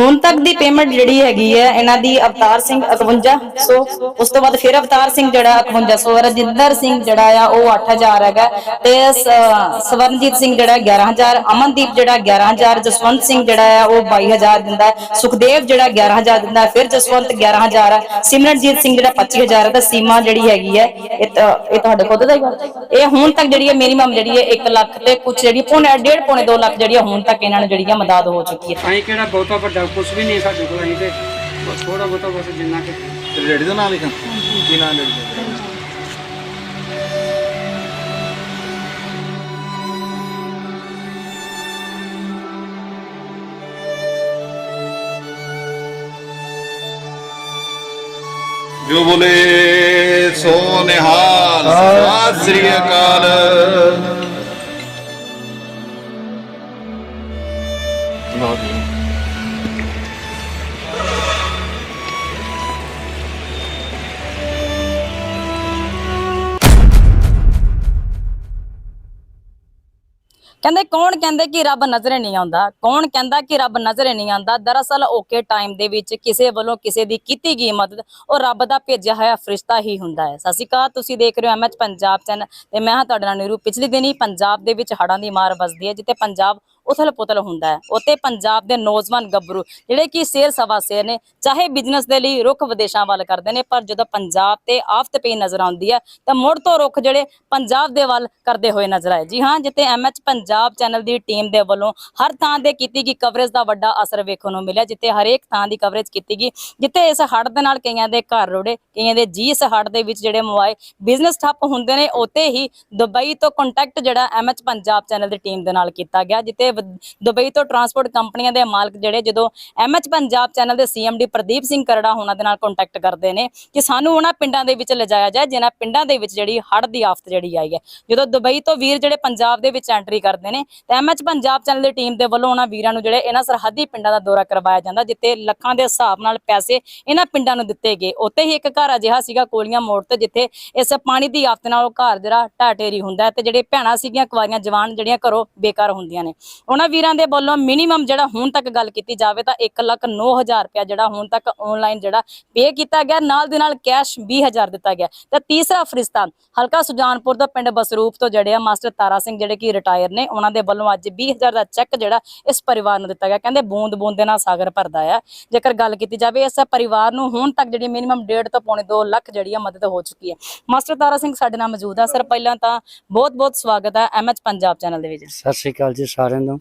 ਹੁਣ ਤੱਕ ਦੀ ਪੇਮੈਂਟ ਜਿਹੜੀ ਹੈਗੀ ਹੈ, ਇਹਨਾਂ ਦੀ ਅਵਤਾਰ ਸਿੰਘ 5100 ਉਸ ਤੋਂ ਬਾਅਦ ਫਿਰ ਅਵਤਾਰ ਸਿੰਘ ਜਿਹੜਾ 5100 ਰਜਿੰਦਰ ਸਿੰਘ ਜਿਹੜਾ ਆ, ਉਹ 8000 ਹੈਗਾ। ਤੇ ਸਵਰਨਜੀਤ ਸਿੰਘ ਜਿਹੜਾ 11000 ਅਮਨਦੀਪ ਜਿਹੜਾ 11000 ਜਸਵੰਤ ਸਿੰਘ ਜਿਹੜਾ ਆ, ਉਹ 22000 ਦਿੰਦਾ ਸੁਖਦੇਵ ਜਿਹੜਾ 11000 ਦਿੰਦਾ ਫਿਰ ਜਸਵੰਤ 11000 ਹੈ। ਸਿਮਰਨਜੀਤ ਸਿੰਘ ਜਿਹੜਾ 25000 ਹੈ, ਤੇ ਸੀਮਾ ਜਿਹੜੀ ਹੈਗੀ ਹੈ, ਇਹ ਤੁਹਾਡੇ ਖੁਦ ਦਾ ਇਹ ਹੁਣ ਤੱਕ ਜਿਹੜੀ ਹੈ ਮਿਨੀਮਮ ਜਿਹੜੀ ਹੈ 1 ਲੱਖ ਤੇ ਕੁਝ ਜਿਹੜੀ, ਪੌਣੇ 1.5 ਪੌਣੇ 2 ਲੱਖ ਜਿਹੜੀ ਹੈ, ਹੁਣ ਤੱਕ ਇਹਨਾਂ ਨੂੰ ਜਿਹੜੀ ਮਦਦ ਹੋ ਚੁੱਕੀ ਹੈ। ਅਸੀਂ ਕਿਹੜਾ ਬਹੁਤਾ ਵੱਡਾ ਕੁਝ ਵੀ ਨਹੀਂ ਸਾਡੇ ਕੋਲ ਅਸੀਂ ਤੇ ਬਸ ਥੋੜਾ ਬਹੁਤਾ ਬਸ ਜਿੰਨਾ ਕਿ ਤੇ ਰੇੜੀ ਦਾ ਨਾਮ ਲਿਖਾਂ ਕੀ ਨਾਮ ਰੇੜੀ ਦਾ ਜੋ ਬੋਲੇ ਸੋ ਨਿਹਾਲ ਸਤਿ ਸ੍ਰੀ ਅਕਾਲ ਕਹਿੰਦੇ ਕੌਣ ਕਹਿੰਦੇ ਕਿ ਰੱਬ ਨਜ਼ਰੇ ਨਹੀਂ ਆਉਂਦਾ? ਕੌਣ ਕਹਿੰਦਾ ਕਿ ਰੱਬ ਨਜ਼ਰੇ ਨਹੀਂ ਆਉਂਦਾ? ਦਰਅਸਲ ਓਕੇ ਟਾਈਮ ਦੇ ਵਿੱਚ ਕਿਸੇ ਵੱਲੋਂ ਕਿਸੇ ਦੀ ਕੀਤੀ ਗਈ ਮਦਦ, ਉਹ ਰੱਬ ਦਾ ਭੇਜਿਆ ਹੋਇਆ ਫਰਿਸ਼ਤਾ ਹੀ ਹੁੰਦਾ ਹੈ। ਸਤਿ ਸ਼੍ਰੀ ਅਕਾਲ, ਤੁਸੀਂ ਦੇਖ ਰਹੇ ਹੋ ਐਮਐਚ ਪੰਜਾਬ ਚੈਨਲ ਤੇ ਮੈਂ ਹਾਂ ਤੁਹਾਡੇ ਨਾਲ ਨੀਰੂ। ਪਿਛਲੇ ਦਿਨ ਹੀ ਪੰਜਾਬ ਦੇ ਵਿੱਚ ਹੜ੍ਹਾਂ ਦੀ ਮਾਰ ਵੱਜਦੀ ਹੈ, ਜਿੱਥੇ ਪੰਜਾਬ ਉਥਲ ਪੁਥਲ ਹੁੰਦਾ ਹੈ। ਉੱਥੇ ਪੰਜਾਬ ਦੇ ਨੌਜਵਾਨ ਗੱਭਰੂ, ਜਿਹੜੇ ਕਿ ਸ਼ੇਰ ਸਵਾ ਸ਼ੇਰ ਨੇ, ਚਾਹੇ ਬਿਜ਼ਨਸ ਦੇ ਲਈ ਰੁਖ ਵਿਦੇਸ਼ਾਂ ਵੱਲ ਕਰਦੇ ਨੇ, ਪਰ ਜਦੋਂ ਪੰਜਾਬ ਤੇ ਆਫਤ ਪਈ ਨਜ਼ਰ ਆਉਂਦੀ ਹੈ, ਤਾਂ ਮੁੜ ਤੋਂ ਰੁਖ ਜਿਹੜੇ ਪੰਜਾਬ ਦੇ ਵੱਲ ਕਰਦੇ ਹੋਏ ਨਜ਼ਰ ਆਏ। ਜੀ ਹਾਂ, ਜਿੱਥੇ ਐਮਐਚ ਪੰਜਾਬ ਚੈਨਲ ਦੀ ਟੀਮ ਦੇ ਵੱਲੋਂ ਹਰ ਥਾਂ ਤੇ ਕੀਤੀ ਗਈ ਕਵਰੇਜ ਦਾ ਵੱਡਾ ਅਸਰ ਵੇਖਣ ਨੂੰ ਮਿਲਿਆ, ਜਿੱਥੇ ਹਰੇਕ ਥਾਂ ਦੀ ਕਵਰੇਜ ਕੀਤੀ ਗਈ, ਜਿੱਥੇ ਇਸ ਹੜ ਦੇ ਨਾਲ ਕਈਆਂ ਦੇ ਘਰ ਰੁੜੇ, ਕਈਆਂ ਦੇ ਜੀ ਇਸ ਹੜ ਦੇ ਵਿੱਚ ਜਿਹੜੇ ਮੋਬਾਈਲ ਬਿਜ਼ਨਸ ਠੱਪ ਹੁੰਦੇ ਨੇ, ਉੱਥੇ ਹੀ ਦੁਬਈ ਤੋਂ ਕੰਟੈਕਟ ਜਿਹੜਾ ਐਮਐਚ ਪੰਜਾਬ ਚੈਨਲ ਦੀ ਟੀਮ ਦੇ ਨਾਲ ਕੀਤਾ ਗਿਆ, ਜਿੱਥੇ ਦੁਬਈ ਤੋਂ ਟਰਾਂਸਪੋਰਟ ਕੰਪਨੀਆਂ ਦੇ ਮਾਲਕ ਜਿਹੜੇ ਜਦੋਂ ਐਮਐਚ ਪੰਜਾਬ ਚੈਨਲ ਦੇ ਸੀਐਮਡੀ ਪ੍ਰਦੀਪ ਸਿੰਘ ਕਰੜਾ ਉਹਨਾਂ ਦੇ ਨਾਲ ਕੰਟੈਕਟ ਕਰਦੇ ਨੇ ਕਿ ਸਾਨੂੰ ਉਹਨਾਂ ਪਿੰਡਾਂ ਦੇ ਵਿੱਚ ਲਿਜਾਇਆ ਜਾਏ, ਜਿਨ੍ਹਾਂ ਪਿੰਡਾਂ ਦੇ ਵਿੱਚ ਜਿਹੜੀ ਹੜ੍ਹ ਦੀ ਆਫਤ ਜਿਹੜੀ ਆਈ ਹੈ। ਜਦੋਂ ਦੁਬਈ ਤੋਂ ਵੀਰ ਜਿਹੜੇ ਪੰਜਾਬ ਦੇ ਵਿੱਚ ਐਂਟਰੀ ਕਰਦੇ ਨੇ, ਤਾਂ ਐਮਐਚ ਪੰਜਾਬ ਚੈਨਲ ਦੀ ਟੀਮ ਦੇ ਵੱਲੋਂ ਉਹਨਾਂ ਵੀਰਾਂ ਨੂੰ ਜਿਹੜੇ ਇਹਨਾਂ ਸਰਹੱਦੀ ਪਿੰਡਾਂ ਦਾ ਦੌਰਾ ਕਰਵਾਇਆ ਜਾਂਦਾ, ਜਿੱਥੇ ਲੱਖਾਂ ਦੇ ਹਿਸਾਬ ਨਾਲ ਪੈਸੇ ਇਹਨਾਂ ਪਿੰਡਾਂ ਨੂੰ ਦਿੱਤੇ ਗਏ। ਉੱਥੇ ਹੀ ਇੱਕ ਘਰ ਅਜਿਹਾ ਸੀਗਾ ਕੋਲੀਆਂ ਮੋੜ ਤੇ, ਜਿੱਥੇ ਇਸ ਪਾਣੀ ਦੀ ਆਫਤ ਨਾਲ ਉਹ ਘਰ ਜਿਹੜਾ ਢਾਹ ਢੇਰੀ ਹੁੰਦਾ ਹੈ ਤੇ ਜਿਹੜੇ ਭੈਣਾਂ ਸੀਗੀਆਂ ਕੁਆਰੀਆਂ ਜਵਾਨ ਜਿਹੜੀਆਂ ਘਰੋਂ ਬੇਕਾਰ ਹੁੰਦੀਆਂ ਨੇ। ਉਹਨਾਂ ਵੀਰਾਂ ਦੇ ਵੱਲੋਂ ਮਿਨੀਮਮ ਜਿਹੜਾ ਹੁਣ ਤੱਕ ਗੱਲ ਕੀਤੀ ਜਾਵੇ ਤਾਂ 1 ਲੱਖ 9000 ਰੁਪਇਆ ਜਿਹੜਾ ਹੁਣ ਤੱਕ ਆਨਲਾਈਨ ਜਿਹੜਾ ਪੇ ਕੀਤਾ ਗਿਆ, ਨਾਲ ਦੇ ਨਾਲ ਕੈਸ਼ 20000 ਦਿੱਤਾ ਗਿਆ। ਤੇ ਤੀਸਰਾ ਫਰਿਸ਼ਤਾ, ਹਲਕਾ ਸੁਜਾਨਪੁਰ ਦਾ ਪਿੰਡ ਬਸਰੂਪ ਤੋਂ ਜਿਹੜੇ ਆ ਮਾਸਟਰ ਤਾਰਾ ਸਿੰਘ ਜਿਹੜੇ ਕਿ ਰਿਟਾਇਰ ਨੇ, ਉਹਨਾਂ ਦੇ ਵੱਲੋਂ ਅੱਜ 20000 ਦਾ ਚੈੱਕ ਜਿਹੜਾ ਇਸ ਪਰਿਵਾਰ ਨੂੰ ਦਿੱਤਾ ਗਿਆ। ਕਹਿੰਦੇ ਬੂੰਦ ਬੂੰਦ ਦੇ ਨਾਲ ਸਾਗਰ ਭਰਦਾ ਆ। ਜੇਕਰ ਗੱਲ ਕੀਤੀ ਜਾਵੇ ਇਸ ਪਰਿਵਾਰ ਨੂੰ ਹੁਣ ਤੱਕ ਜਿਹੜੀ ਮਿਨੀਮਮ 1.5 ਤੋਂ ਪੌਣੇ 2 ਲੱਖ ਜਿਹੜੀ ਆ ਮਦਦ ਹੋ ਚੁੱਕੀ ਹੈ। ਮਾਸਟਰ ਤਾਰਾ ਸਿੰਘ ਸਾਡੇ ਨਾਲ ਮੌਜੂਦ ਆ। ਸਰ, ਪਹਿਲਾਂ ਤਾਂ ਬਹੁਤ ਬਹੁਤ ਸਵਾਗਤ ਹੈ ਐਮਐਚ ਪੰਜਾਬ ਚੈਨਲ ਦੇ ਵਿੱਚ। ਸਤਿ ਸ੍ਰੀ ਅਕਾਲ ਜੀ ਸਾਰਿਆਂ ਨੂੰ।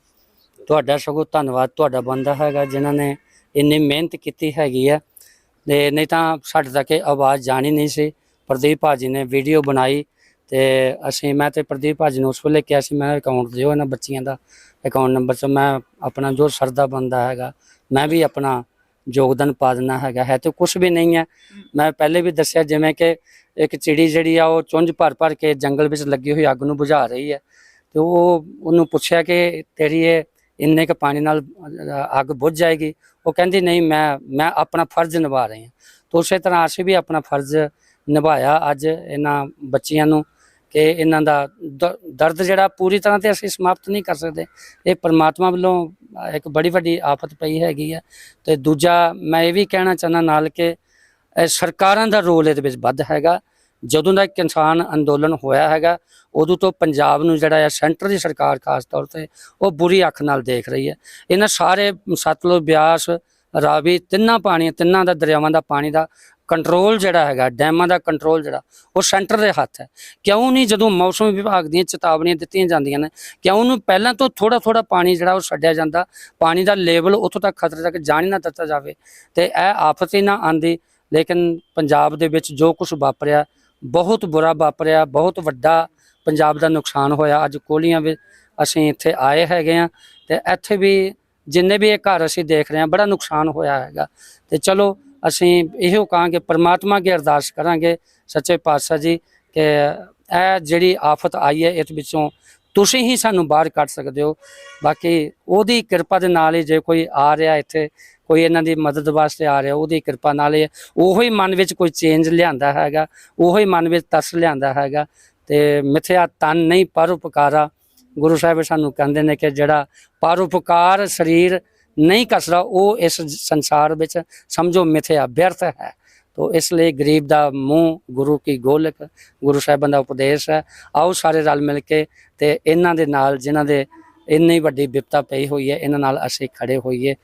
ਤੁਹਾਡਾ ਸਗੋਂ ਧੰਨਵਾਦ ਤੁਹਾਡਾ ਬੰਦਾ ਹੈਗਾ, ਜਿਨ੍ਹਾਂ ਨੇ ਇੰਨੀ ਮਿਹਨਤ ਕੀਤੀ ਹੈਗੀ ਆ। ਤੇ ਨਹੀਂ ਤਾਂ ਸਾਡੇ ਤੱਕ ਇਹ ਆਵਾਜ਼ ਜਾਣੀ ਨਹੀਂ ਸੀ। ਪ੍ਰਦੀਪ ਭਾਜੀ ਨੇ ਵੀਡੀਓ ਬਣਾਈ ਤੇ ਅਸੀਂ, ਮੈਂ ਤੇ ਪ੍ਰਦੀਪ ਭਾਜੀ ਨੂੰ ਉਸ ਵੇਲੇ ਕਿਹਾ ਸੀ, ਮੈਂ ਅਕਾਊਂਟ ਦਿਓ ਇਹਨਾਂ ਬੱਚੀਆਂ ਦਾ। ਅਕਾਊਂਟ ਨੰਬਰ ਚ ਮੈਂ ਆਪਣਾ ਜੋ ਸਰਦਾ ਬੰਦਾ ਹੈਗਾ, ਮੈਂ ਵੀ ਆਪਣਾ ਯੋਗਦਾਨ ਪਾ ਦੇਣਾ ਹੈਗਾ। ਹੈ ਤੇ ਕੁਝ ਵੀ ਨਹੀਂ ਹੈ। ਮੈਂ ਪਹਿਲੇ ਵੀ ਦੱਸਿਆ, ਜਿਵੇਂ ਕਿ ਇੱਕ ਚਿੜੀ ਜਿਹੜੀ ਆ, ਉਹ ਚੁੰਝ ਭਰ ਭਰ ਕੇ ਜੰਗਲ ਵਿੱਚ ਲੱਗੀ ਹੋਈ ਅੱਗ ਨੂੰ ਬੁਝਾ ਰਹੀ ਹੈ। ਤੇ ਉਹ ਉਹਨੂੰ ਪੁੱਛਿਆ ਕਿ ਤੇਰੀ ਇਹ ਇੰਨੇ ਕ ਪਾਣੀ ਨਾਲ ਅ, ਅੱਗ ਬੁਝ ਜਾਏਗੀ। ਉਹ ਕਹਿੰਦੀ ਨਹੀਂ ਮੈਂ ਮੈਂ ਆਪਣਾ ਫਰਜ਼ ਨਿਭਾ ਰਹੀ ਹਾਂ। ਤਾਂ ਉਸੇ ਤਰ੍ਹਾਂ ਅਸੀਂ ਵੀ ਆਪਣਾ ਫਰਜ਼ ਨਿਭਾਇਆ ਅੱਜ ਇਹਨਾਂ ਬੱਚੀਆਂ ਨੂੰ ਕਿ ਇਹਨਾਂ ਦਾ ਦ- ਦਰਦ ਜਿਹੜਾ ਪੂਰੀ ਤਰ੍ਹਾਂ ਤੇ ਅਸੀਂ ਸਮਾਪਤ ਨਹੀਂ ਕਰ ਸਕਦੇ। ਇਹ ਪਰਮਾਤਮਾ ਵੱਲੋਂ ਅ, ਇੱਕ ਬੜੀ ਵੱਡੀ ਆਫਤ ਪਈ ਹੈਗੀ ਹੈ ਤੇ ਦੂਜਾ ਮੈਂ ਇਹ ਵੀ ਕਹਿਣਾ ਚਾਹੁੰਦਾ ਨਾਲ ਕਿ ਅ, ਸਰਕਾਰਾਂ ਦਾ ਰੋਲ ਇਹਦੇ ਵਿੱਚ ਵੱਧ ਹੈਗਾ। ਜਦੋਂ ਦਾ ਕਿਸਾਨ ਅੰਦੋਲਨ ਹੋਇਆ ਹੈਗਾ, ਉਦੋਂ ਤੋਂ ਪੰਜਾਬ ਨੂੰ ਜਿਹੜਾ ਹੈ ਸੈਂਟਰ ਦੀ ਸਰਕਾਰ ਖਾਸ ਤੌਰ ਤੇ, ਉਹ ਬੁਰੀ ਅੱਖ ਨਾਲ ਦੇਖ ਰਹੀ ਹੈ। ਇਹਨਾਂ ਸਾਰੇ ਸਤਲੁਜ ਬਿਆਸ, ਰਾਵੀ ਤਿੰਨਾਂ ਪਾਣੀ ਤਿੰਨਾਂ ਦਾ ਦਰਿਆਵਾਂ ਦਾ ਪਾਣੀ ਦਾ ਕੰਟਰੋਲ ਜਿਹੜਾ ਹੈਗਾ, ਡੈਮਾਂ ਦਾ ਕੰਟਰੋਲ ਜਿਹੜਾ, ਉਹ ਸੈਂਟਰ ਦੇ ਹੱਥ ਹੈ। ਕਿਉਂ ਨਹੀਂ ਜਦੋਂ ਮੌਸਮ ਵਿਭਾਗ ਦੀਆਂ ਚੇਤਾਵਨੀਆਂ ਦਿੱਤੀਆਂ ਜਾਂਦੀਆਂ ਨੇ, ਕਿਉਂ ਉਹਨੂੰ ਪਹਿਲਾਂ ਤੋਂ ਥੋੜਾ ਥੋੜਾ ਪਾਣੀ ਜਿਹੜਾ ਉਹ ਛੱਡਿਆ ਜਾਂਦਾ, ਪਾਣੀ ਦਾ ਲੈਵਲ ਉੱਥੋਂ ਤੱਕ ਖਤਰੇ ਤੱਕ ਜਾਣ ਹੀ ਨਾ ਦਿੱਤਾ ਜਾਵੇ। ਤੇ ਇਹ ਆਫਤ ਹੀ ਨਾ ਆਂਦੀ ਲੇਕਿਨ ਪੰਜਾਬ ਦੇ ਵਿੱਚ ਜੋ ਕੁਝ ਵਾਪਰਿਆ ਬਹੁਤ ਬੁਰਾ ਵਾਪਰਿਆ, ਬਹੁਤ ਵੱਡਾ ਪੰਜਾਬ ਦਾ ਨੁਕਸਾਨ ਹੋਇਆ। ਅੱਜ ਕੋਲੀਆਂ ਵਿੱਚ ਅਸੀਂ ਇੱਥੇ ਆਏ ਹੈਗੇ ਆ ਤੇ ਇੱਥੇ ਵੀ ਜਿੰਨੇ ਵੀ ਇਹ ਘਰ ਅਸੀਂ ਦੇਖ ਰਹੇ ਹਾਂ, ਬੜਾ ਨੁਕਸਾਨ ਹੋਇਆ ਹੈਗਾ। ਤੇ ਚਲੋ, ਅਸੀਂ ਇਹੋ ਕਹਾਂਗੇ, ਪ੍ਰਮਾਤਮਾ ਅੱਗੇ ਅਰਦਾਸ ਕਰਾਂਗੇ ਸੱਚੇ ਪਾਤਸ਼ਾਹ ਜੀ ਕਿ ਇਹ ਜਿਹੜੀ ਆਫਤ ਆਈ ਹੈ, ਇਸ ਵਿੱਚੋਂ ਤੁਸੀਂ ਹੀ ਸਾਨੂੰ ਬਾਹਰ ਕੱਢ ਸਕਦੇ ਹੋ। ਬਾਕੀ ਉਹਦੀ ਕਿਰਪਾ ਦੇ ਨਾਲ ਹੀ ਜੇ ਕੋਈ ਆ ਰਿਹਾ ਇੱਥੇ ਕੋਈ ਇਹਨਾਂ ਦੀ ਮਦਦ ਵਾਸਤੇ ਆ ਰਿਹਾ, ਉਹਦੀ ਕਿਰਪਾ ਨਾਲ ਹੀ ਉਹੋ ਹੀ ਮਨ ਵਿੱਚ ਕੋਈ ਚੇਂਜ ਲਿਆਂਦਾ ਹੈਗਾ, ਉਹੋ ਹੀ ਮਨ ਵਿੱਚ ਤਸ ਲਿਆਂਦਾ ਹੈਗਾ ਤੇ ਮਿਥਿਆ ਤਨ ਨਹੀਂ ਪਰ ਉਪਕਾਰਾ। ਗੁਰੂ ਸਾਹਿਬ ਸਾਨੂੰ ਕਹਿੰਦੇ ਨੇ ਕਿ ਜਿਹੜਾ ਪਰ ਉਪਕਾਰ ਸਰੀਰ ਨਹੀਂ ਕਸਦਾ, ਉਹ ਇਸ ਸੰਸਾਰ ਵਿੱਚ ਸਮਝੋ ਮਿਥਿਆ ਵਿਅਰਥ ਹੈ। ਤੋ ਇਸ ਲਈ ਗਰੀਬ ਦਾ ਮੂੰਹ ਗੁਰੂ ਕੀ ਗੋਲਕ, ਗੁਰੂ ਸਾਹਿਬਾਂ ਦਾ ਉਪਦੇਸ਼ ਹੈ। ਆਓ ਸਾਰੇ ਰਲ ਮਿਲ ਕੇ ਤੇ ਇਹਨਾਂ ਦੇ ਨਾਲ ਜਿਨ੍ਹਾਂ ਦੇ ਇੰਨੀ ਵੱਡੀ ਵਿਪਤਾ ਪਈ ਹੋਈ ਹੈ, ਇਹਨਾਂ ਨਾਲ ਅਸੀਂ ਖੜੇ ਹੋਈਏ।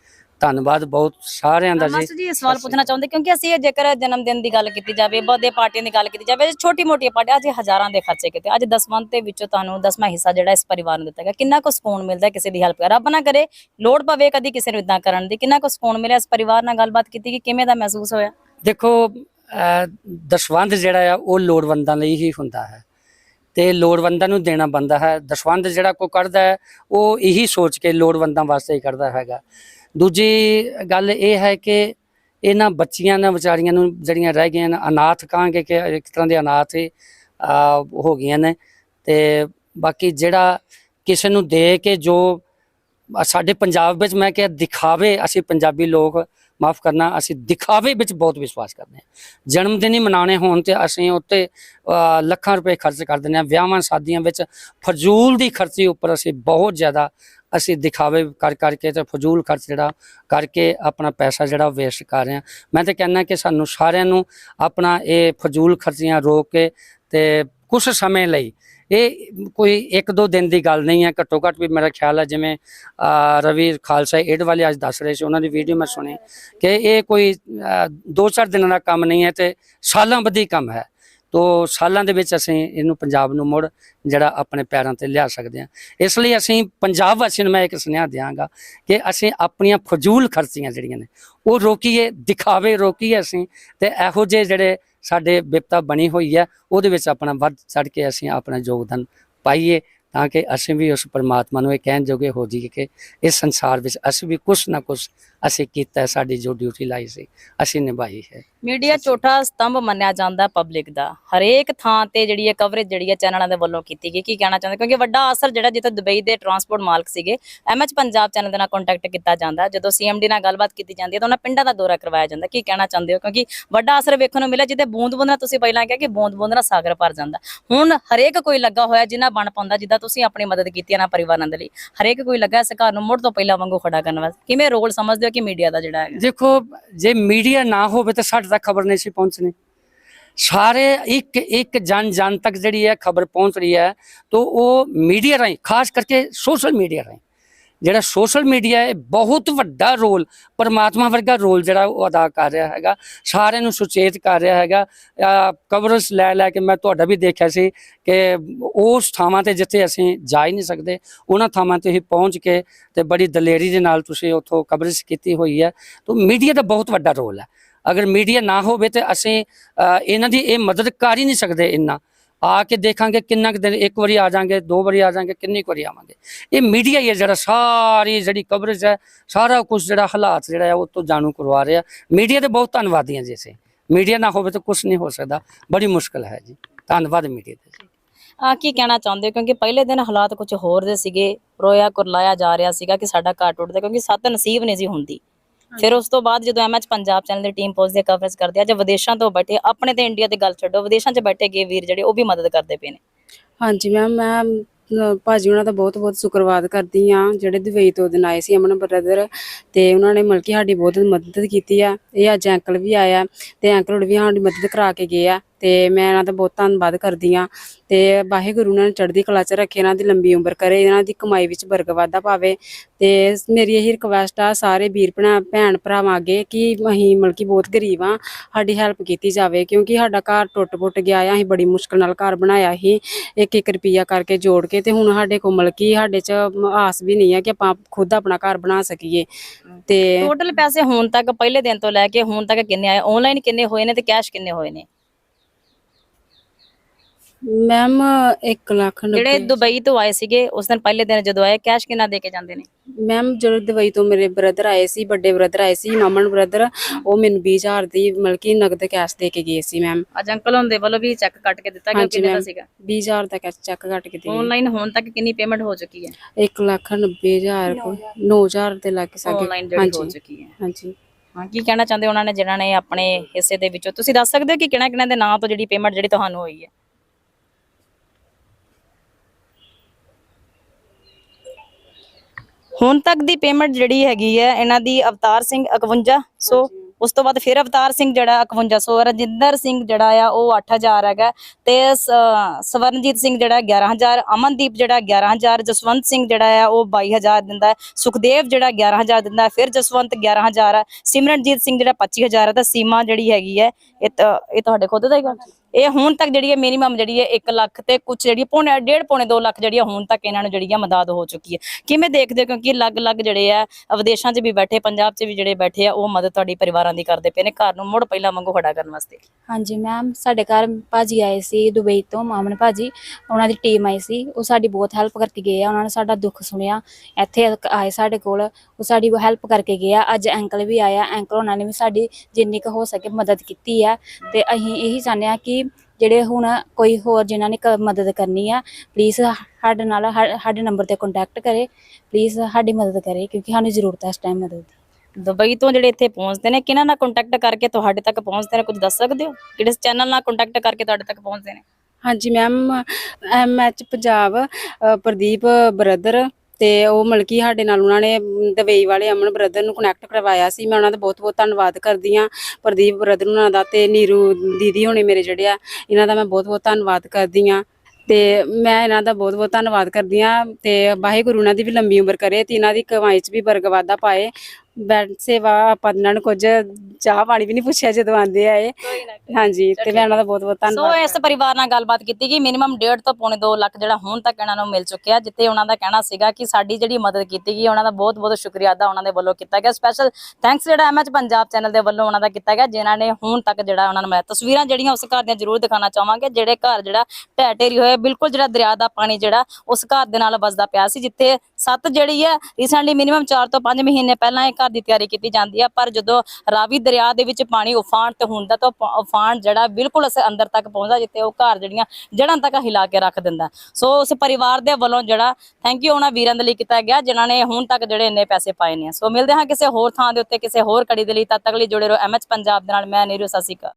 ਧੰਨਵਾਦ ਬਹੁਤ ਸਾਰਿਆਂ ਦਾ ਜੀ। ਮਾਸਟਰ ਜੀ ਇਹ ਸਵਾਲ ਪੁੱਛਣਾ ਚਾਹੁੰਦੇ ਕਿਉਂਕਿ ਅਸੀਂ ਇਹ ਜੇਕਰ ਜਨਮ ਦਿਨ ਦੀ ਗੱਲ ਕੀਤੀ ਜਾਵੇ ਬਰਥਡੇ ਪਾਰਟੀਆਂ ਦੀ ਗੱਲ ਕੀਤੀ ਜਾਵੇ ਛੋਟੀ ਮੋਟੀ ਪਾਰਟੀ ਅੱਜ ਹਜ਼ਾਰਾਂ ਦੇ ਖਰਚੇ ਕੀਤੇ। ਅੱਜ ਦਸਵੰਤ ਦੇ ਵਿੱਚੋਂ ਤੁਹਾਨੂੰ ਦਸਵਾਂ ਹਿੱਸਾ ਜਿਹੜਾ ਇਸ ਪਰਿਵਾਰ ਨੂੰ ਦਿੱਤਾ ਗਿਆ। ਕਿੰਨਾ ਕੁ ਸਕੂਨ ਮਿਲਦਾ ਕਿਸੇ ਦੀ ਹੈਲਪ ਕਰ ਰੱਬ ਨਾ ਕਰੇ ਲੋੜ ਪਵੇ ਕਦੀ ਕਿਸੇ ਨੂੰ ਇਦਾਂ ਕਰਨ ਦੀ। ਕਿੰਨਾ ਕੁ ਸਕੂਨ ਮਿਲਿਆ ਇਸ ਪਰਿਵਾਰ ਨਾਲ ਗੱਲਬਾਤ ਕੀਤੀ ਕਿ ਕਿਵੇਂ ਦਾ ਮਹਿਸੂਸ ਹੋਇਆ? ਦੇਖੋ ਅਹ ਦਸਵੰਧ ਜਿਹੜਾ ਆ ਉਹ ਲੋੜਵੰਦਾਂ ਲਈ ਹੀ ਹੁੰਦਾ ਹੈ। ਤੇ ਲੋੜਵੰਦਾਂ ਨੂੰ ਦੇਣਾ ਬੰਦਾ ਹੈ। ਦਸਵੰਧ ਜਿਹੜਾ ਕੋ ਕਰਦਾ ਹੈ ਉਹ ਇਹੀ ਸੋਚ ਕੇ ਲੋੜਵੰਦਾਂ ਵਾਸਤੇ ਹੀ ਕਰਦਾ ਹੈਗਾ। ਦੂਜੀ ਗੱਲ ਇਹ ਹੈ ਕਿ ਇਹਨਾਂ ਬੱਚੀਆਂ ਨੇ, ਵਿਚਾਰੀਆਂ ਨੂੰ ਜਿਹੜੀਆਂ ਰਹਿ ਗਈਆਂ ਨੇ, ਅਨਾਥ ਕਹਾਂਗੇ ਕਿ ਇੱਕ ਤਰ੍ਹਾਂ ਦੇ ਅਨਾਥ ਹੀ ਹੋ ਗਈਆਂ ਨੇ। ਤੇ ਬਾਕੀ ਜਿਹੜਾ ਕਿਸੇ ਨੂੰ ਦੇ ਕੇ ਜੋ ਸਾਡੇ ਪੰਜਾਬ ਵਿੱਚ ਮੈਂ ਕਿਹਾ ਦਿਖਾਵੇ, ਅਸੀਂ ਪੰਜਾਬੀ ਲੋਕ ਮਾਫ ਕਰਨਾ, ਅਸੀਂ ਦਿਖਾਵੇ ਵਿੱਚ ਬਹੁਤ ਵਿਸ਼ਵਾਸ ਕਰਦੇ ਹਾਂ। ਜਨਮ ਦਿਨ ਹੀ ਮਨਾਉਣੇ ਹੋਣ ਤੇ ਅਸੀਂ ਉੱਤੇ ਲੱਖਾਂ ਰੁਪਏ ਖਰਚ ਕਰ ਦਿੰਦੇ ਹਾਂ। ਵਿਆਹਾਂ ਸ਼ਾਦੀਆਂ ਵਿੱਚ ਫਜ਼ੂਲ ਦੀ ਖਰਚੀ ਉੱਪਰ ਅਸੀਂ ਬਹੁਤ ਜ਼ਿਆਦਾ ਅਸੀਂ ਦਿਖਾਵੇ ਕਰ, ਕਰਕੇ ਤੇ ਫਜ਼ੂਲ ਖਰਚ ਜਿਹੜਾ ਕਰਕੇ ਆਪਣਾ ਪੈਸਾ ਜਿਹੜਾ ਵੇਸਟ ਕਰ ਰਹੇ ਹਾਂ। ਮੈਂ ਤਾਂ ਕਹਿੰਦਾ ਕਿ ਸਾਨੂੰ ਸਾਰਿਆਂ ਨੂੰ ਆਪਣਾ ਇਹ ਫਜ਼ੂਲ ਖਰਚੀਆਂ ਰੋਕ ਕੇ ਤੇ ਕੁਝ ਸਮੇਂ ਲਈ ਇਹ ਕੋਈ ਇੱਕ ਦੋ ਦਿਨ ਦੀ ਗੱਲ ਨਹੀਂ ਹੈ, ਘੱਟੋ ਘੱਟ ਵੀ ਮੇਰਾ ਖਿਆਲ ਹੈ ਜਿਵੇਂ ਰਵੀ ਖਾਲਸਾ ਏਡ ਵਾਲੇ ਅੱਜ ਦੱਸ ਰਹੇ ਸੀ, ਉਹਨਾਂ ਦੀ ਵੀਡੀਓ ਮੈਂ ਸੁਣੀ ਕਿ ਇਹ ਕੋਈ ਦੋ ਚਾਰ ਦਿਨਾਂ ਦਾ ਕੰਮ ਨਹੀਂ ਹੈ ਤੇ ਸਾਲਾਂ ਬੱਧੀ ਕੰਮ ਹੈ। ਤੋਂ ਸਾਲਾਂ ਦੇ ਵਿੱਚ ਅਸੀਂ ਇਹਨੂੰ ਪੰਜਾਬ ਨੂੰ ਮੁੜ ਜਿਹੜਾ ਆਪਣੇ ਪੈਰਾਂ ਤੇ ਲਿਆ ਸਕਦੇ ਹਾਂ। ਇਸ ਲਈ ਅਸੀਂ ਪੰਜਾਬ ਵਾਸੀਆਂ ਨੂੰ ਮੈਂ ਇੱਕ ਸੁਨੇਹਾ ਦਿਆਂਗਾ ਕਿ ਅਸੀਂ ਆਪਣੀਆਂ ਫਜ਼ੂਲ ਖਰਚੀਆਂ ਜਿਹੜੀਆਂ ਨੇ, ਉਹ ਰੋਕੀਏ, ਦਿਖਾਵੇ ਰੋਕੀਏ ਅਸੀਂ ਤੇ ਇਹੋ ਜਿਹੇ ਜਿਹੜੇ ਸਾਡੇ ਵਿਪਤਾ ਬਣੀ ਹੋਈ ਹੈ, ਉਹਦੇ ਵਿੱਚ ਆਪਣਾ ਵੱਧ ਚੜ ਕੇ ਅਸੀਂ ਆਪਣਾ ਯੋਗਦਾਨ ਪਾਈਏ। ਤਾਂ ਕਿ ਅਸੀਂ ਵੀ ਉਸ ਪਰਮਾਤਮਾ ਨੂੰ ਇਹ ਕਹਿਣ ਜੋਗੇ ਹੋ ਜਾਈਏ ਕਿ ਇਸ ਸੰਸਾਰ ਵਿੱਚ ਅਸੀਂ ਵੀ ਕੁਛ ਨਾ ਕੁਛ ਅਸੀਂ ਕੀਤਾ ਸਾਡੀ ਜੋ ਡਿਊਟੀ ਲਾਈ ਸੀ ਅਸੀਂ ਨਿਭਾਈ ਹੈ। ਮੀਡੀਆ ਚੌਥਾ ਸਤੰਭ ਮੰਨਿਆ ਜਾਂਦਾ ਪਬਲਿਕ ਦਾ। ਹਰੇਕ ਥਾਂ ਤੇ ਜਿਹੜੀ ਹੈ ਕਵਰੇਜ ਜਿਹੜੀ ਹੈ ਚੈਨਲਾਂ ਦੇ ਵੱਲੋਂ ਕੀਤੀ ਗਈ। ਕੀ ਕਹਿਣਾ ਚਾਹੁੰਦੇ? ਕਿਉਂਕਿ ਵੱਡਾ ਅਸਰ ਜਿਹੜਾ ਜਿੱਥੇ ਦੁਬਈ ਦੇ ਟਰਾਂਸਪੋਰਟ ਮਾਲਕ ਸੀਗੇ ਐਮਐਚ ਪੰਜਾਬ ਚੈਨਲ ਦੇ ਨਾਲ ਕੰਟੈਕਟ ਕੀਤਾ ਜਾਂਦਾ ਜਦੋਂ ਸੀਐਮਡੀ ਨਾਲ ਗੱਲਬਾਤ ਕੀਤੀ ਜਾਂਦੀ ਹੈ ਤਾਂ ਉਹਨਾਂ ਪਿੰਡਾਂ ਦਾ ਦੌਰਾ ਕਰਵਾਇਆ ਜਾਂਦਾ ਕੀ ਕਹਿਣਾ ਚਾਹੁੰਦੇ ਹੋ? ਕਿਉਂਕਿ ਵੱਡਾ ਅਸਰ ਵੇਖਣ ਨੂੰ ਮਿਲਿਆ ਜਿੱਥੇ ਬੂੰਦ ਬੂੰਦ ਨਾਲ ਤੁਸੀਂ ਪਹਿਲਾਂ ਕਿਹਾ ਕਿ ਬੂੰਦ ਬੂੰਦ ਨਾਲ ਸਾਗਰ ਭਰ ਜਾਂਦਾ ਹੁਣ ਹਰੇਕ ਕੋਈ ਲੱਗਾ ਹੋਇਆ ਜਿੰਨਾ ਬਣ ਪਾਉਂਦਾ ਜਿੱਦਾਂ ਤੁਸੀਂ ਆਪਣੀ ਮਦਦ ਕੀਤੀ ਹੈ ਨਾ ਪਰਿਵਾਰਾਂ ਦੇ ਲਈ। ਹਰੇਕ ਕੋਈ ਲੱਗਾ ਇਸ ਘਰ ਨੂੰ, ਮੁੜ ਤੋਂ ਪਹਿਲਾਂ ਵਾਂਗੂ ਖੜਾ ਕਰਨ ਵਾਸਤੇ। ਕਿਵੇਂ ਰੋਲ ਸਮਝਦੇ ਹੋ ਕਿ ਮੀਡੀਆ ਦਾ ਜਿਹੜਾ ਹੈਗਾ? ਦੇਖੋ, ਜੇ ਮੀਡੀਆ ਨਾ ਹੋਵੇ ਤਾਂ ਸਾਡੇ ਤੱਕ ਖਬਰ ਨਹੀਂ ਸੀ ਪਹੁੰਚਣੀ। ਸਾਰੇ ਇੱਕ ਇੱਕ ਜਨ ਜਨ ਤੱਕ ਜਿਹੜੀ ਹੈ ਖਬਰ ਪਹੁੰਚ ਰਹੀ ਹੈ, ਤਾਂ ਉਹ ਮੀਡੀਆ ਰਾਹੀਂ, ਖਾਸ ਕਰਕੇ ਸੋਸ਼ਲ ਮੀਡੀਆ ਰਾਹੀਂ। ਜਿਹੜਾ ਸੋਸ਼ਲ ਮੀਡੀਆ ਹੈ ਇਹ ਬਹੁਤ ਵੱਡਾ ਰੋਲ, ਪਰਮਾਤਮਾ ਵਰਗਾ ਰੋਲ ਜਿਹੜਾ ਉਹ ਅਦਾ ਕਰ ਰਿਹਾ ਹੈਗਾ। ਸਾਰਿਆਂ ਨੂੰ ਸੁਚੇਤ ਕਰ ਰਿਹਾ ਹੈਗਾ। ਕਵਰਸ ਲੈ ਲੈ ਕੇ ਮੈਂ ਤੁਹਾਡਾ ਵੀ ਦੇਖਿਆ ਸੀ ਕਿ ਉਸ ਥਾਵਾਂ ਤੇ ਜਿੱਥੇ ਅਸੀਂ ਜਾ ਹੀ ਨਹੀਂ ਸਕਦੇ, ਉਹਨਾਂ ਥਾਵਾਂ ਤੇ ਹੀ ਪਹੁੰਚ ਕੇ ਤੇ ਬੜੀ ਦਲੇਰੀ ਦੇ ਨਾਲ ਤੁਸੀਂ ਉੱਥੋਂ ਕਵਰੇਜ ਕੀਤੀ ਹੋਈ ਹੈ। ਤਾਂ ਮੀਡੀਆ ਦਾ ਬਹੁਤ ਵੱਡਾ ਰੋਲ ਹੈ। ਅਗਰ ਮੀਡੀਆ ਨਾ ਹੋਵੇ ਤੇ ਅਸੀਂ ਇਹਨਾਂ ਦੀ ਇਹ ਮਦਦ ਕਰ ਹੀ ਨਹੀਂ ਸਕਦੇ ਇੰਨਾ। ਆ ਕੇ ਦੇਖਾਂਗੇ ਕਿੰਨਾ ਕੁ ਦਿਨ ਇੱਕ ਵਾਰੀ ਆ ਜਾਾਂਗੇ, ਦੋ ਵਾਰੀ ਆ ਜਾਾਂਗੇ, ਕਿੰਨੀ ਕੁ ਵਾਰੀ ਆਵਾਂਗੇ। ਇਹ ਮੀਡੀਆ ਹੀ ਹੈ ਜਿਹੜਾ ਸਾਰੀ ਜਿਹੜੀ ਕਵਰੇਜ ਹੈ, ਸਾਰਾ ਕੁਝ ਜਿਹੜਾ ਹਾਲਾਤ ਜਿਹੜਾ ਹੈ ਉਹ ਤੋਂ ਜਾਣੂ ਕਰਵਾ ਰਿਹਾ। ਮੀਡੀਆ ਦੇ ਬਹੁਤ ਧੰਨਵਾਦੀ ਹਾਂ ਜੀ ਅਸੀਂ। ਮੀਡੀਆ ਨਾ ਹੋਵੇ ਤਾਂ ਕੁਝ ਨਹੀਂ ਹੋ ਸਕਦਾ। ਬੜੀ ਮੁਸ਼ਕਲ ਹੈ ਜੀ। ਧੰਨਵਾਦ ਮੀਡੀਆ ਦਾ। ਜੀ ਆ ਕੀ ਕਹਿਣਾ ਚਾਹੁੰਦੇ ਕਿਉਂਕਿ ਪਹਿਲੇ ਦਿਨ ਹਾਲਾਤ ਕੁਝ ਹੋਰ ਦੇ ਸੀਗੇ, ਰੋਇਆ ਕੁਰਲਾਇਆ ਜਾ ਰਿਹਾ ਸੀਗਾ ਕਿ ਸਾਡਾ ਘਰ ਟੁੱਟਦਾ ਕਿਉਂਕਿ ਸੱਤ ਨਸੀਬ ਨਹੀਂ ਸੀ ਹੁੰਦੀ। ਫਿਰ ਉਸ ਤੋਂ ਬਾਅਦ ਜਦੋਂ ਐਮਐਚ ਪੰਜਾਬ ਚੈਨਲ ਦੀ ਟੀਮ ਪਹੁੰਚਦੀ ਹੈ ਕਵਰੇਜ ਕਰਦੀ ਹੈ ਜਾਂ ਵਿਦੇਸ਼ਾਂ ਤੋਂ ਬੈਠੇ, ਆਪਣੇ ਤੇ ਇੰਡੀਆ ਦੀ ਗੱਲ ਛੱਡੋ, ਵਿਦੇਸ਼ਾਂ 'ਚ ਬੈਠੇ ਗਏ ਵੀਰ ਜਿਹੜੇ, ਉਹ ਵੀ ਮਦਦ ਕਰਦੇ ਪਏ ਨੇ। ਹਾਂਜੀ ਮੈਮ ਮੈਂ ਭਾਜੀ ਉਹਨਾਂ ਦਾ ਬਹੁਤ ਬਹੁਤ ਸ਼ੁਕਰਵਾਦ ਕਰਦੀ ਆ ਜਿਹੜੇ ਦੁਬਈ ਤੋਂ ਦਿਨ ਆਏ ਸੀ ਅਮਨ ਬ੍ਰਦਰ ਤੇ ਉਹਨਾਂ ਨੇ ਮਤਲਬ ਸਾਡੀ ਬਹੁਤ ਮਦਦ ਕੀਤੀ ਆ। ਇਹ ਅੱਜ ਅੰਕਲ ਵੀ ਆਇਆ ਤੇ ਅੰਕਲ ਵੀ ਸਾਡੀ ਮਦਦ ਕਰਾ ਕੇ ਗਏ ਆ। ਤੇ ਮੈਂ ਇਹਨਾਂ ਦਾ ਬਹੁਤ ਧੰਨਵਾਦ ਕਰਦੀ ਆ ਤੇ ਵਾਹਿਗੁਰੂ ਉਹਨਾਂ ਨੇ ਚੜ੍ਹਦੀ ਕਲਾ 'ਚ ਰੱਖੇ, ਇਹਨਾਂ ਦੀ ਲੰਬੀ ਉਮਰ ਕਰੇ, ਇਹਨਾਂ ਦੀ ਕਮਾਈ ਵਿੱਚ ਬਰਕਤ ਵਾਧਾ ਪਾਵੇ। ਤੇ ਮੇਰੀ ਇਹੀ ਰਿਕਵੈਸਟ ਆ ਸਾਰੇ ਵੀਰ ਭੈਣ ਭੈਣ ਭਰਾਵਾਂ ਅੱਗੇ ਕਿ ਅਸੀਂ ਮਤਲਬ ਬਹੁਤ ਗਰੀਬ ਆ ਸਾਡੀ ਹੈਲਪ ਕੀਤੀ ਜਾਵੇ, ਕਿਉਂਕਿ ਸਾਡਾ ਘਰ ਟੁੱਟ-ਪੁੱਟ ਗਿਆ ਆ, ਅਸੀਂ ਬੜੀ ਮੁਸ਼ਕਲ ਨਾਲ ਘਰ ਬਣਾਇਆ ਸੀ ਇੱਕ ਇੱਕ ਰੁਪਈਆ ਕਰਕੇ ਜੋੜ ਕੇ ਤੇ ਹੁਣ ਸਾਡੇ ਕੋਲ ਮਤਲਬ ਕਿ ਸਾਡੇ 'ਚ ਆਸ ਵੀ ਨਹੀਂ ਆ ਕਿ ਆਪਾਂ ਖੁਦ ਆਪਣਾ ਘਰ ਬਣਾ ਸਕੀਏ। ਤੇ ਟੋਟਲ ਪੈਸੇ ਹੁਣ ਤੱਕ, ਪਹਿਲੇ ਦਿਨ ਤੋਂ ਲੈ ਕੇ ਹੁਣ ਤੱਕ ਕਿੰਨੇ ਆਏ? ਆਨਲਾਈਨ ਕਿੰਨੇ ਹੋਏ ਨੇ ਤੇ ਕੈਸ਼ ਕਿੰਨੇ ਹੋਏ ਨੇ? ਮੈਮ 1 ਲੱਖ ਜਿਹੜੇ ਦੁਬਈ ਤੋਂ ਆਏ ਸੀਗੇ ਉਸ ਦਿਨ ਪਹਿਲੇ ਦਿਨ ਜਦੋਂ ਆਏ ਕੈਸ਼ ਕਿੰਨਾ ਦੇ ਕੇ ਜਾਂਦੇ ਨੇ? ਮੈਮ ਜਦੋਂ ਦੁਬਈ ਤੋਂ ਮੇਰੇ ਬ੍ਰਦਰ ਆਏ ਸੀ ਵੱਡੇ ਬ੍ਰਦਰ ਆਏ ਸੀ ਮਾਮਨ ਬ੍ਰਦਰ ਉਹ ਮੈਨੂੰ 20000 ਦੀ ਮਤਲਬ ਕਿ ਨਗਦ ਕੈਸ਼ ਦੇ ਕੇ ਗਏ ਸੀ ਮੈਮ ਅੱਜ ਅੰਕਲ ਹੁੰਦੇ ਵੱਲੋਂ ਵੀ ਚੈੱਕ ਕੱਟ ਕੇ ਦਿੱਤਾ ਗਿਆ ਹਾਂਜੀ ਕਿੰਨੇ ਦਾ। ਸੀਗਾ? 20000 ਦਾ ਕੈਸ਼ ਚੈੱਕ ਕੱਟ ਕੇ ਦੇ ਆਨਲਾਈਨ ਹੁਣ ਤੱਕ ਕਿੰਨੀ ਪੇਮੈਂਟ ਹੋ ਚੁੱਕੀ ਹੈ? 1 ਲੱਖ 90000 ਕੋ 9000 ਦੇ ਲੱਗ ਸਕੇ ਆਨਲਾਈਨ ਜਿਹੜੀ ਹੋ ਹਾਂਜੀ। ਚੁੱਕੀ ਹੈ। ਹਾਂਜੀ। ਹਾਂ ਕੀ ਕਹਿਣਾ ਚਾਹੁੰਦੇ ਉਹਨਾਂ ਨੇ ਜਿਨ੍ਹਾਂ ਨੇ ਆਪਣੇ ਹਿੱਸੇ ਦੇ ਵਿੱਚੋਂ? ਤੁਸੀਂ ਦੱਸ ਸਕਦੇ ਹੋ ਕਿ ਕਿਹਨਾਂ ਕਿਹਨਾਂ ਦੇ ਨਾਂ ਤੋਂ ਜਿਹੜੀ ਪੇਮੈਂਟ ਜਿਹੜੀ ਤੁਹਾਨੂੰ ਹੋਈ ਹੈ? ਹੁਣ ਤੱਕ ਦੀ ਪੇਮੈਂਟ ਜਿਹੜੀ ਹੈਗੀ ਹੈ ਇਹਨਾਂ ਦੀ ਅਵਤਾਰ ਸਿੰਘ 51 ਸੋ ਉਸ ਤੋਂ ਬਾਅਦ ਫਿਰ ਅਵਤਾਰ ਸਿੰਘ ਜਿਹੜਾ 5100 ਰਜਿੰਦਰ ਸਿੰਘ ਜਿਹੜਾ ਆ ਉਹ 8000 ਹੈਗਾ ਤੇ ਸਵਰਨਜੀਤ ਸਿੰਘ ਜਿਹੜਾ 11000 ਅਮਨਦੀਪ ਜਿਹੜਾ 11000 ਜਸਵੰਤ ਸਿੰਘ ਜਿਹੜਾ ਆ ਉਹ 22000 ਦਿੰਦਾ ਹੈ ਸੁਖਦੇਵ ਜਿਹੜਾ 11000 ਦਿੰਦਾ ਹੈ ਫਿਰ ਜਸਵੰਤ 11000 ਹੈ ਸਿਮਰਨਜੀਤ ਸਿੰਘ ਜਿਹੜਾ 25000 ਹੈ ਤਾਂ ਸੀਮਾ ਜਿਹੜੀ ਹੈਗੀ ਹੈ ਇਹ ਤੁਹਾਡੇ ਖੁਦ ਦਾ ਹੈਗਾ ਇਹ ਹੁਣ ਤੱਕ ਜਿਹੜੀ ਹੈ ਮਿਨੀਮਮ ਜਿਹੜੀ ਹੈ 1 ਲੱਖ ਤੇ ਕੁਝ ਜਿਹੜੀ ਪੌਣੇ ਡੇਢ ਪੌਣੇ 2 ਲੱਖ ਜਿਹੜੀ ਹੈ ਹੁਣ ਤੱਕ ਇਹਨਾਂ ਨੂੰ ਜਿਹੜੀ ਹੈ ਮਦਦ ਹੋ ਚੁੱਕੀ ਹੈ। ਕਿਵੇਂ ਦੇਖਦੇ ਹੋ? ਕਿਉਂਕਿ ਅਲੱਗ-ਅਲੱਗ ਜਿਹੜੇ ਆ ਵਿਦੇਸ਼ਾਂ 'ਚ ਵੀ ਬੈਠੇ, ਪੰਜਾਬ 'ਚ ਵੀ ਜਿਹੜੇ ਬੈਠੇ ਆ, ਉਹ ਮਦਦ ਤੁਹਾਡੀ ਪਰਿਵਾਰਾਂ ਦੀ ਕਰਦੇ ਪਏ ਨੇ। ਘਰ ਨੂੰ ਮੁੜ ਪਹਿਲਾਂ ਵਾਂਗੂ ਖੜਾ ਕਰਨ ਵਾਸਤੇ। ਹਾਂਜੀ ਮੈਮ ਸਾਡੇ ਘਰ ਭਾਜੀ ਆਏ ਸੀ ਦੁਬਈ ਤੋਂ, ਮਾਮਨ ਭਾਜੀ। ਉਹਨਾਂ ਦੀ ਟੀਮ ਆਈ ਸੀ। ਉਹ ਸਾਡੀ ਬਹੁਤ ਹੈਲਪ ਕਰਕੇ ਗਏ ਆ। ਉਹਨਾਂ ਨੇ ਸਾਡਾ ਦੁੱਖ ਸੁਣਿਆ। ਇੱਥੇ ਆਏ ਸਾਡੇ ਕੋਲ। ਉਹ ਸਾਡੀ ਹੈਲਪ ਕਰਕੇ ਗਏ ਆ। ਅੱਜ ਅੰਕਲ ਵੀ ਆਇਆ ਅੰਕਲ ਉਹਨਾਂ ਨੇ ਵੀ ਸਾਡੀ ਜਿੰਨੀ ਕੁ ਹੋ ਸਕੇ ਮਦਦ ਕੀਤੀ ਆ। ਤੇ ਅਸੀਂ ਇਹੀ ਚਾਹੁੰਦੇ ਆ ਕਿ ਜਿਹੜੇ ਹੁਣ ਕੋਈ ਹੋਰ ਜਿਨ੍ਹਾਂ ਨੇ ਕ- ਮਦਦ ਕਰਨੀ ਆ ਪਲੀਜ਼ ਸਾਡੇ ਨਾਲ ਸਾਡੇ ਨੰਬਰ ਤੇ ਕੰਟੈਕਟ ਕਰੇ ਪਲੀਜ਼ ਸਾਡੀ ਮਦਦ ਕਰੇ ਕਿਉਂਕਿ ਸਾਨੂੰ ਜ਼ਰੂਰਤ ਹੈ ਇਸ ਟਾਈਮ ਮਦਦ ਦੀ। ਦੁਬਈ ਤੋਂ ਜਿਹੜੇ ਇੱਥੇ ਪਹੁੰਚਦੇ ਨੇ ਕਿਹਨਾਂ ਨਾਲ ਕੰਟੈਕਟ ਕਰਕੇ ਤੁਹਾਡੇ ਤੱਕ ਪਹੁੰਚਦੇ ਨੇ ਕੁਝ ਦੱਸ ਸਕਦੇ ਹੋ? ਕਿਹੜੇ ਚੈਨਲ ਨਾਲ ਕੰਟੈਕਟ ਕਰਕੇ ਤੁਹਾਡੇ ਤੱਕ ਪਹੁੰਚਦੇ ਨੇ? ਹਾਂਜੀ ਮੈਮ ਐਮਐਚ ਪੰਜਾਬ ਅ, ਪ੍ਰਦੀਪ ਬ੍ਰਦਰ ਤੇ ਉਹ ਮਲਕੀ ਸਾਡੇ ਨਾਲ ਉਹਨਾਂ ਨੇ ਅਮ, ਦੁਬਈ ਵਾਲੇ ਅਮਨ ਬ੍ਰਦਰ ਨੂੰ ਕਨੈਕਟ ਕਰਵਾਇਆ ਸੀ। ਮੈਂ ਉਹਨਾਂ ਦਾ ਬਹੁਤ ਬਹੁਤ ਧੰਨਵਾਦ ਕਰਦੀ ਹਾਂ ਪ੍ਰਦੀਪ ਬ੍ਰਦਰ ਉਹਨਾਂ ਦਾ ਤੇ ਨੀਰੂ ਦੀਦੀ ਹੋਣੇ ਮੇਰੇ ਜਿਹੜੇ ਆ ਇਹਨਾਂ ਦਾ ਮੈਂ ਬਹੁਤ ਬਹੁਤ ਧੰਨਵਾਦ ਕਰਦੀ ਹਾਂ। ਤੇ ਮੈਂ ਇਹਨਾਂ ਦਾ ਬਹੁਤ ਬਹੁਤ ਧੰਨਵਾਦ ਕਰਦੀ ਹਾਂ ਤੇ ਵਾਹਿਗੁਰੂ ਉਹਨਾਂ ਦੀ ਵੀ ਲੰਬੀ ਉਮਰ ਕਰੇ ਤੇ ਇਹਨਾਂ ਦੀ ਕਮਾਈ 'ਚ ਵੀ ਬਰਕਤ ਵਾਧਾ ਪਾਏ। ਬੈਡ ਸੇਵਾ ਆਪਾਂ ਇਹਨਾਂ ਨੂੰ ਕੁਝ ਚਾਹ ਪਾਣੀ ਵੀ ਨਹੀਂ ਪੁੱਛਿਆ ਜਦੋਂ ਆਉਂਦੇ ਆਏ। ਹਾਂਜੀ ਤੇ ਮੈਂ ਉਹਨਾਂ ਦਾ ਬਹੁਤ ਬਹੁਤ ਸੋ ਧੰਨਵਾਦ। ਇਸ ਪਰਿਵਾਰ ਨਾਲ ਗੱਲਬਾਤ ਕੀਤੀ ਕਿ ਮਿਨੀਮਮ 1.5 ਤੋਂ ਪੌਣੇ 2 ਲੱਖ ਜਿਹੜਾ ਹੁਣ ਤੱਕ ਇਹਨਾਂ ਨੂੰ ਮਿਲ ਚੁੱਕਿਆ ਜਿੱਥੇ ਉਹਨਾਂ ਦਾ ਕਹਿਣਾ ਸੀਗਾ ਕਿ ਸਾਡੀ ਜਿਹੜੀ ਮਦਦ ਕੀਤੀ ਗਈ ਉਹਨਾਂ ਦਾ ਬਹੁਤ ਬਹੁਤ ਸ਼ੁਕਰੀਆ ਅਦਾ ਉਹਨਾਂ ਦੇ ਵੱਲੋਂ ਕੀਤਾ ਗਿਆ। ਸਪੈਸ਼ਲ ਥੈਂਕਸ ਜਿਹੜਾ ਐਮਐਚ ਪੰਜਾਬ ਚੈਨਲ ਦੇ ਵੱਲੋਂ ਉਹਨਾਂ ਦਾ ਕੀਤਾ ਗਿਆ ਜਿਨ੍ਹਾਂ ਨੇ ਹੁਣ ਤੱਕ ਜਿਹੜਾ ਉਹਨਾਂ ਨੂੰ ਮੈਂ ਤਸਵੀਰਾਂ ਜਿਹੜੀਆਂ ਉਸ ਘਰ ਦੀਆਂ ਜ਼ਰੂਰ ਦਿਖਾਉਣਾ ਚਾਹਾਂਗੇ ਜਿਹੜੇ ਘਰ ਜਿਹੜਾ ਢਹਿ ਢੇਰੀ ਹੋਇਆ ਬਿਲਕੁਲ ਜਿਹੜਾ ਦਰਿਆ ਦਾ ਪਾਣੀ ਜਿਹੜਾ ਉਸ ਘਰ ਦੇ ਨਾਲ ਵਸਦਾ ਪਿਆ ਸੀ ਜਿੱਥੇ ਸੱਤ ਜਿਹੜੀ ਹੈ ਰੀਸੈਂਟਲੀ ਮਿਨੀਮਮ 4 ਤੋਂ 5 ਮਹੀਨੇ ਪਹਿਲਾਂ ਇਹ ਘਰ ਦੀ ਤਿਆਰੀ ਕੀਤੀ ਜਾਂਦੀ ਹੈ ਪਰ ਜਦੋਂ ਰਾਵੀ ਦਰਿਆ ਦੇ ਵਿੱਚ ਪਾਣੀ ਉਫਾਨ ਤੇ ਹੁੰਦਾ ਤਾਂ ਉਹ ਜਿਹੜਾ ਬਿਲਕੁਲ ਅਸ ਅੰਦਰ ਤੱਕ ਪਹੁੰਚਦਾ ਜਿੱਥੇ ਉਹ ਘਰ ਜਿਹੜੀਆਂ ਜੜ੍ਹਾਂ ਤੱਕ ਹਿਲਾ ਕੇ ਰੱਖ ਦਿੰਦਾ। ਸੋ ਉਸ ਪਰਿਵਾਰ ਦੇ ਵੱਲੋਂ ਜਿਹੜਾ ਥੈਂਕ ਯੂ ਉਹਨਾਂ ਵੀਰਾਂ ਦੇ ਲਈ ਕੀਤਾ ਗਿਆ, ਜਿਨ੍ਹਾਂ ਨੇ ਹੁਣ ਤੱਕ ਜਿਹੜੇ ਇੰਨੇ ਪੈਸੇ ਪਾਏ ਨੇ। ਸੋ ਮਿਲਦੇ ਹਾਂ ਕਿਸੇ ਹੋਰ ਥਾਂ ਦੇ ਉੱਤੇ, ਕਿਸੇ ਹੋਰ ਕੜੀ ਦੇ ਲਈ। ਤਦ ਤੱਕ ਲਈ ਜੁੜੇ ਰਹੋ ਐਮਐਚ ਪੰਜਾਬ ਦੇ ਨਾਲ, ਮੈਂ ਨੀਰੂ ਸਤਿ ਸ਼੍ਰੀ ਅਕਾਲ